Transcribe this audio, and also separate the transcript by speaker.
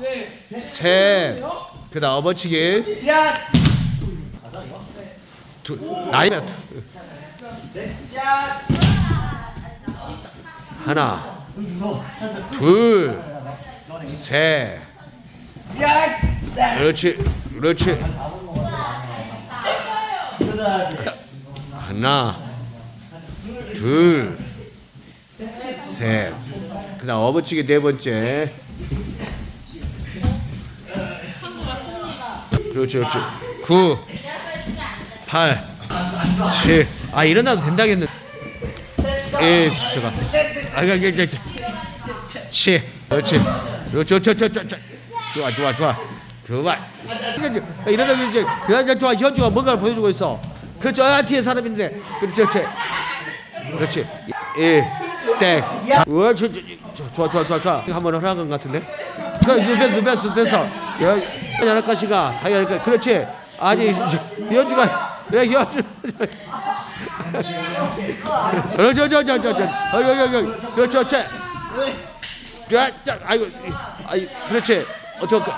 Speaker 1: 네.
Speaker 2: 셋. 그다음 업어치기.
Speaker 3: 짠.
Speaker 2: 두. 나이가 두.
Speaker 3: 짠.
Speaker 2: 하나. 둘, 셋.
Speaker 3: 야.
Speaker 2: 그렇지, 그렇지. 하나, 둘, 셋. 그다음 업어치기 네 번째. 그렇지, 그렇지. 구, 팔, 칠. 아 일어나도 된다겠는. 예, 저가. 아, 이거 이게 이제 칠. 그렇지. 그렇지, 저, 저, 저, 저. 좋아, 좋아, 좋아. 이제 이제 이러다 이제 그냥 좋아. 현주가 뭔가를 보여주고 있어. 그저 아, 뒤에 사람 있는데. 그렇지, 그렇지. 그렇지. 예, 땡. 사. 우와, 저, 저, 저, 좋아, 좋아, 좋아, 좋아. 한번 허락한 것 같은데. 그, 뺐어, 뺐어, 뺐어. 여, 연락가시가 다 연락. 그렇지. 아니, 현주가 그래, 현주. 어, 저, 저, 저, 저, 저, 어, 여기, 여기, 여기, 그렇지, 그렇지. 야, 자, 아이고, 아이, 그렇지. 어떻게?